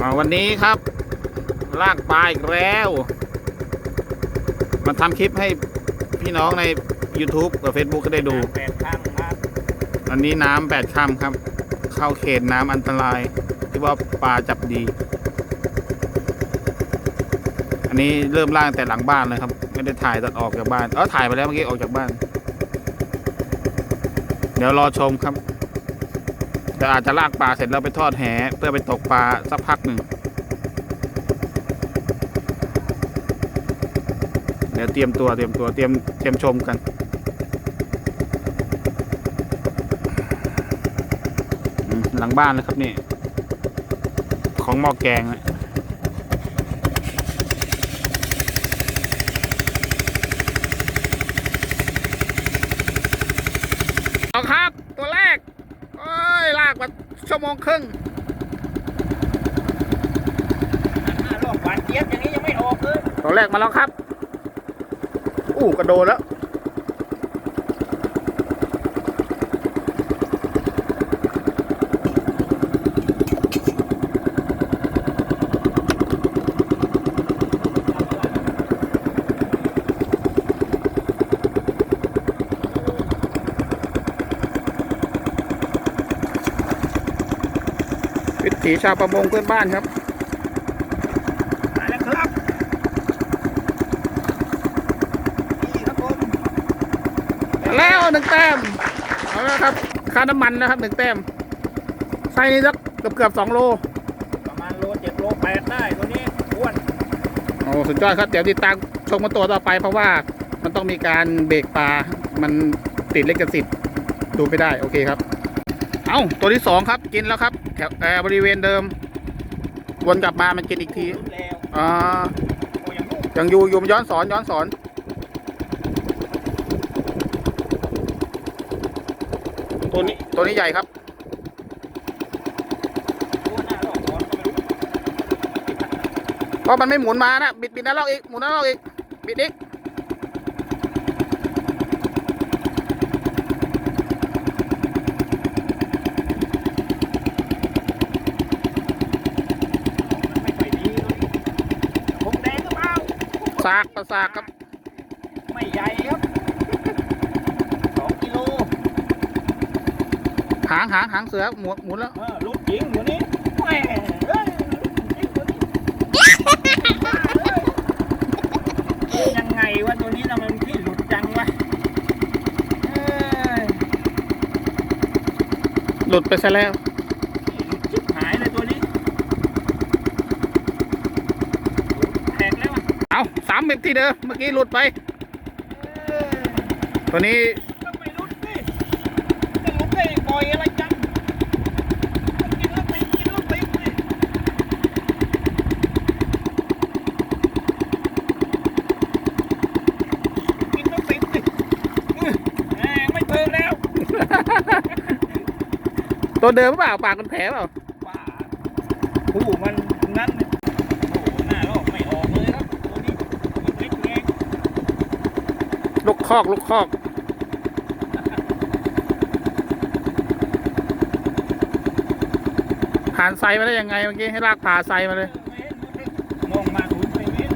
อ่าวันนี้ครับ ลากปลาอีกแล้ว มาทำคลิปให้พี่น้องใน YouTube กับ Facebook ก็ได้ดูแปดข้างครับอันนี้น้ำแปดค่ำครับ เข้าเขตน้ำอันตราย ที่ว่าปลาจับดี อันนี้เริ่มล่างแต่หลังบ้านเลยครับ ไม่ได้ถ่ายตอนออกจากบ้านเออถ่ายไปแล้วเมื่อกี้ออกจากบ้าน เดี๋ยวรอชมครับเดี๋ยวอาจจะลากปลาเสร็จแล้วไปทอดแหเพื่อไปตกปลาสักพักหนึ่งเดี๋ยวเตรียมตัวเตรียมตัวเตรียมเตรียมชมกันหลังบ้านเลยครับนี่ ของหม้อแกงนะเอาครับ ตัวแรก โอ้ย ลากมา ชั่วโมงครึ่งห้ารอบหวานเจี๊ยบอย่างนี้ยังไม่ออกเลยตัวแรกมาแล้วครับ อู้กระโดดแล้ว วิ ถีชาวประมงเพื่อนบ้านครับมาแล้วครับนี่ครับผมแล้วหนึ่งแต้มเอาแล้วครับค่าน้ำมันนะครับหนึ่งแต้มไซส์นี้สักเกือบเกือบสองโล ประมาณโลเจ็ดโลแปดได้ตัวนี้อ้วนโอ้สุดยอดครับเดี๋ยวติดตามชมกันตัวต่อไปเพราะว่ามันต้องมีการเบรกปลา มันติดเลกสิทธิ์ดูไม่ได้ โอเคครับ เอาตัวที่สองครับ กินแล้วครับแถวเอ่อบริเวณเดิม วนกลับมามันกินอีกทีรุดแล้วอ่าโอ้ยังลูกยังอยู่อยู่ย้อนสอนย้อนสอนตัวนี้ตัวนี้ใหญ่ครับตัวหน้ารอบก่อนก็ไม่รู้เพราะมันไม่หมุนมานะบิดบิดนั่นเราอีกหมุนนั่นเราอีกบิดอีก มันไม่ค่อยดีเลยผมแดงก็เปล่า สากประสากครับ ไม่ใหญ่ครับสองกิโลหางหางหางเสือหมุนหมุนแล้วเออลูกจริงตัวนี้แหม่เอ้ยลูกจริงตัวนี้ยังไงวะตัวนี้นะมันที่หลุดจังวะเอ้ย หลุดไปซะแล้ว ชิบหายเลยตัวนี้แตกแล้วอะ เอาสามเม็ด ที่เดิมเมื่อกี้หลุดไป ตัวนี้ก็ไม่รุดสิจะรุดได้ปล่อยอะไรจังกินแล้วติดกินแล้วติดสิกินแล้วติดสิอื้อแหมไม่เพิ่มแล้วตัวเดิมหรือเปล่าปากมันแผลเปล่าป่าผู้มันนั้นเนี่ยโอ้โหหน้าลอกไม่ออกเลยครับตัวนี้ตัวเล็กเอง ลูก คอกลูกคอกผ่านไซมาได้ยังไงเมื่อกี้ให้ลากผ่าไซมาเลย มองมาถูนไปเมตร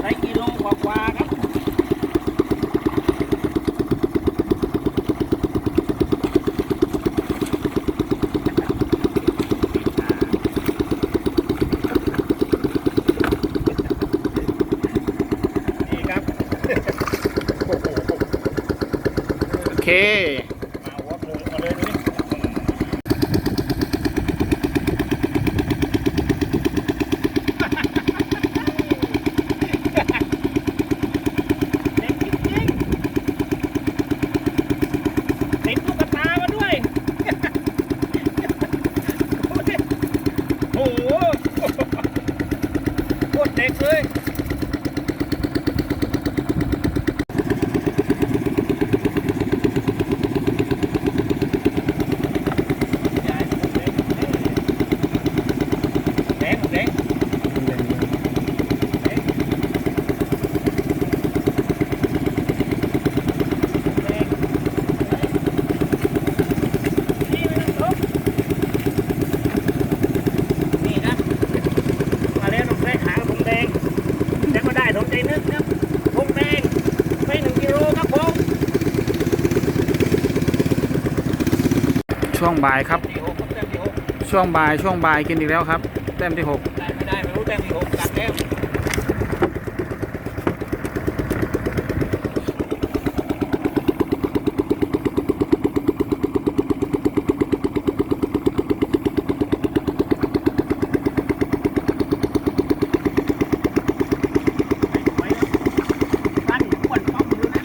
ได้กิโลกว่าๆครับ นี่ครับ โอ้โห โอ เค มาวัดเลยมาเลยนี่เด็กจริงๆติดลูกตามาด้วย โอ้โหโคตรเด็กเลย ช่วง บ่ายครับ ช่วงบ่ายช่วงบ่ายกินอีกแล้วครับ แต้มที่หกไม่ได้ไม่รู้แต้มที่หกกัดแต้ม ไว้นะปั้นอ้วนป้อมดูนะ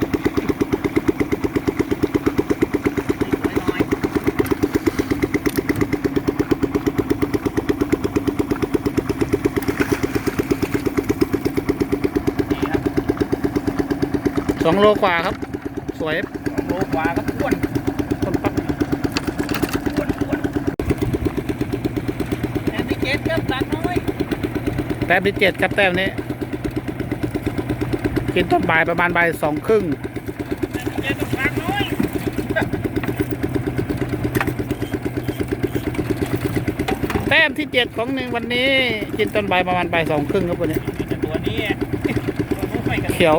สวยหน่อย นี่ครับ สองโลกว่าครับ สวยสโลกว่าครับอ้วนต้นปักอ้วนอ้วนแอนติเกตครับตัดน้อยแต้มที่เจ็ดครับแต้มนี้ กินต้นบ่ายประมาณบ่ายสองครึ่งแอนติเกตกับตัดน้อยแต้มที่เจ็ดของหนึ่งวันนี้ กินต้นบ่ายประมาณบ่ายสองครึ่งครับวันนี้ตัวนี้เขียว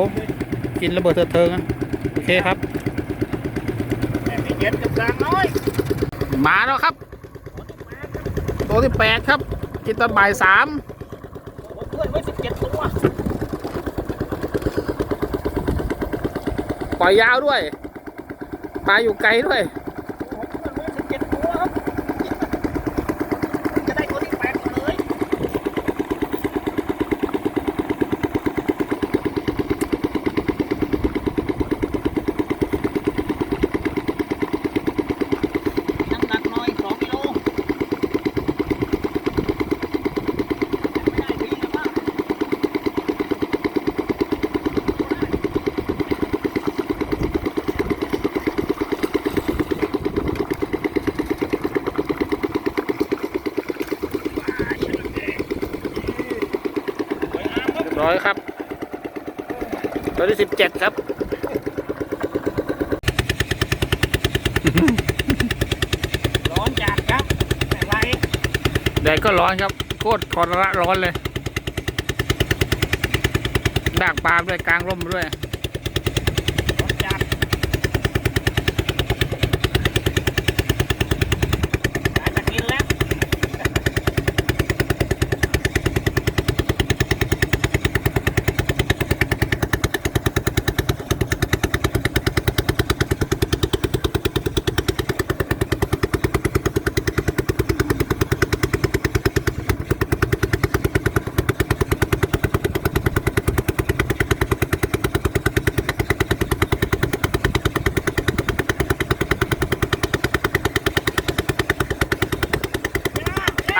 กินระเบิดเถิดเทิงอะโอเคครับแอนติเกตกับตัดน้อยมาแล้วครับตัวที่แปดครับ กินตอนบ่ายสามโอ้โหเพื่อนไว้สิบเจ็ดตัวปล่อยยาวด้วยปลาอยู่ไกลด้วย โอ้โหเพื่อนไว้สิบเจ็ดตัวครับจะได้ตัวที่แปดเลย น้ำหนักน้อยสองกิโลไม่ได้ดีนะป้า เรียบร้ อยครับ ตัวที่สิบเจ็ดครับ ร้อนจัดครับ แต่ไรแดดก็ร้อนครับ โคตรทรระร้อนเลยดากปลาด้วยกลางร่มด้วย ร้อนจัดอยากจะกินแล้ว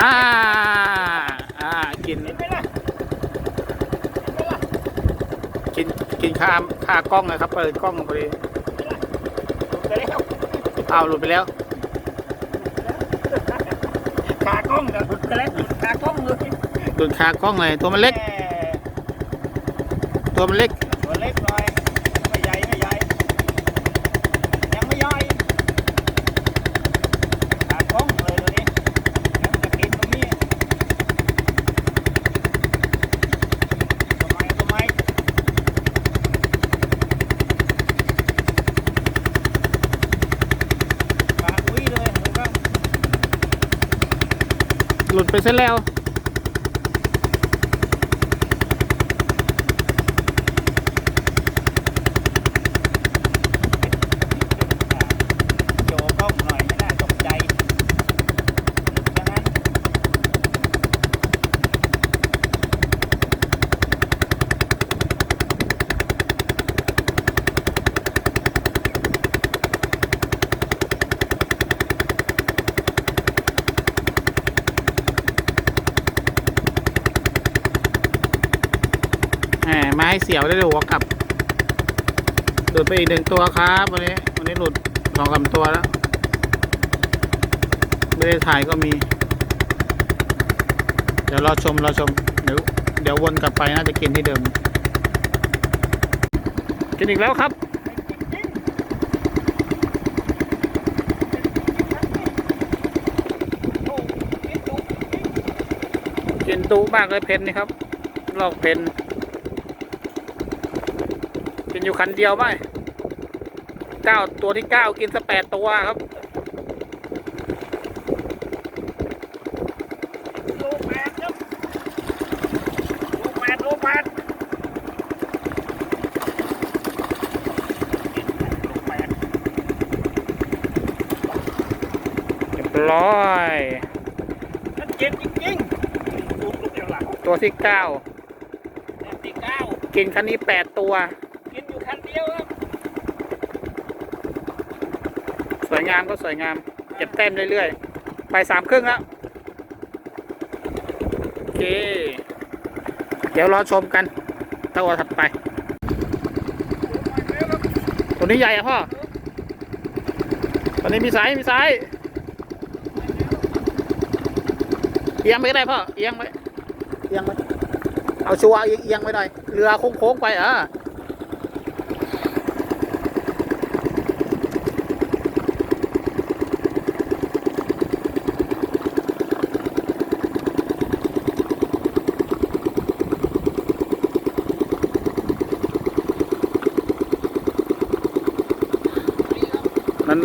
อ่า อ่า กิน เห็นไหมล่ะเห็นไหมล่ะ กิน กินข้าม ค่ากล้องเลยครับ เปิดกล้องพอดีหลุดไปแล้วอ้าวหลุดไปแล้วขากล้องนะหลุดไปแล้วหลุดขากล้องเลยหลุดคากล้องเลยตัวมันเล็กแหมตัวมันเล็ก ตัวเล็กหน่อยไม่ใหญ่ไม่ใหญ่ยังไม่ย่อยขากล้องเลยตัวนี้ยังจะกินตรงนี้ทำไมทำไม ปากอุ้ยเลยดูครับ หลุดไปซะแล้ว โจกล้องหน่อยไม่น่าตกใจฉะนั้น แหม ไม้เสียวได้เลยหัวกลับหลุดไปอีกหนึ่งตัวครับวันนี้วันนี้หลุดสองสามตัวแล้ว ไม่ได้ถ่ายก็มี เดี๋ยวรอชมรอชม เดี๋ยวเดี๋ยววนกลับไปน่าจะกินที่เดิม กินอีกแล้วครับกินตู้มากเลยเพนนี่ครับ ลอกเพน อยู่คันเดียวไหมเก้าตัวที่เก้ากินสแปดตัวครับโลแปดครับโลแปดโลแปดเรียบร้อยนั่นเจ็บจริงๆตัวที่เก้าตัวที่เก้ากินคันนี้แปดตัว วยงามก็สวยงาม เก็บแต้มเรื่อยๆ ไปสามครึ่งแล้ว โอเค เดี๋ยวรอชมกันตัวถัดไป ตัวนี้ใหญ่อะพ่อ ตัวนี้มีสาย มีสาย เอียงไปก็ได้พ่อ เอียงไป เอียงไป เอาชัวร์เอียงเอียงไปหน่อย เรือโค้งๆไปอะ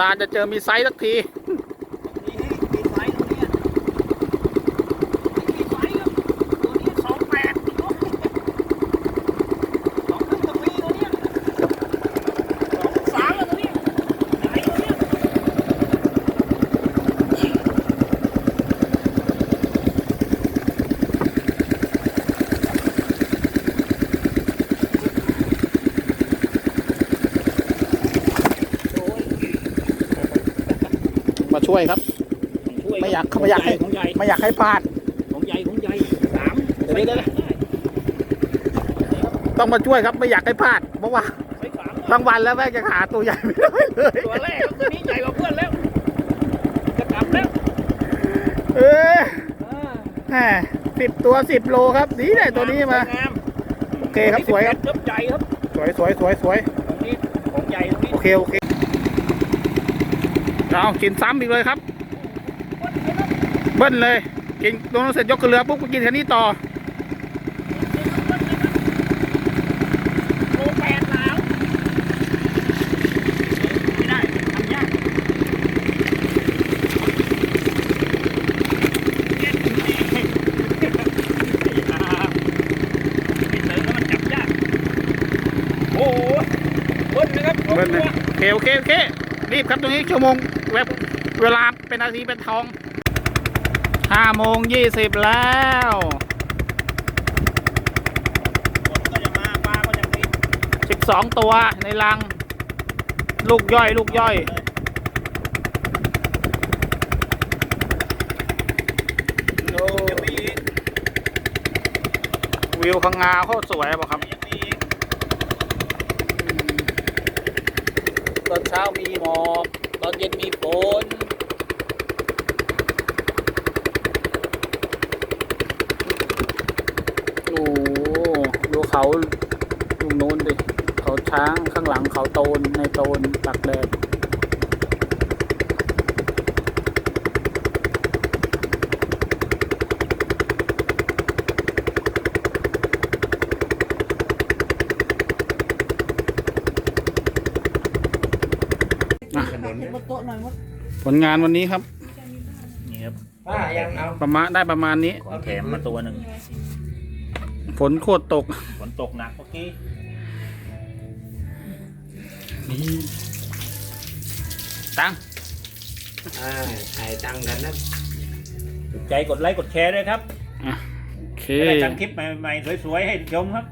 านๆจะเจอมีไซส์สักที นี่มีไฟตรงเนี้ยมีไฟครับตัวนี้สองแปดสองครึ่งต่อปีตัวเนี้ยสองสามแล้วตัวเนี้ยใหญ่ตัวเนี้ย มา ช่วยครับ ช่วยไม่อยากไม่อยากให้ของใหญ่ไม่อยากให้พลาดของใหญ่ของใหญ่สามเดี๋ยวเดี๋ยวเดี๋ยวต้องมาช่วยครับไม่อยากให้พลาดเพราะว่าไปสามบางวันแล้วแม่งจะหาตัวใหญ่ไม่ได้เลยตัวแรกครับตัวนี้ใหญ่กว่าเพื่อนแล้วจะกลับแล้วเออแหมสิบตัวสิบโลครับดีได้ตัวนี้มาสวยงามโอเคครับสวยครับครับใหญ่ครับสวยสวยสวยสวยตรงนี้ของใหญ่ตรงนี้โอเคโอเค เอากินซ้ำอีกเลยครับ เบิ้ลเลย กินตรงนั้นเสร็จยกขึ้นเรือปุ๊บก็กินคันนี้ต่อโลแปดแล้วไม่ได้ทำยากเจ็ดนี่ไม่เจอแล้วมันจับยากโอ้โหเบิ้ลนะครับเบิ้ลเลยโอเคโอเคโอเครีบครับตรงนี้ชั่วโมง เวลาเป็นนาทีเป็นทองห้าโมงยี่สิบแล้วสิบสองตัวในรัง ลูกย่อย ลูกย่อย วิวพังงาเขาสวยบอครับตอนเช้ามีหมอกตอนเย็นมีฝน โอ้โหดูเขา ลูกนู้นดิเขาช้างข้างหลังเขาโตนในโตนตักแดดอะผลงานวันนี้ครับนี่ครับ ป้ายังเอาประมาณได้ประมาณนี้ ของแถมมาตัวหนึ่ง ฝนโคตรตก ฝนตกหนักเมื่อกี้ตังอ่าถ่ายตังค์กันนะถูกใจกดไลค์กดแชร์ด้วยครับอะโอเคจะได้ทำคลิปใหม่ๆสวยๆให้ชมครับ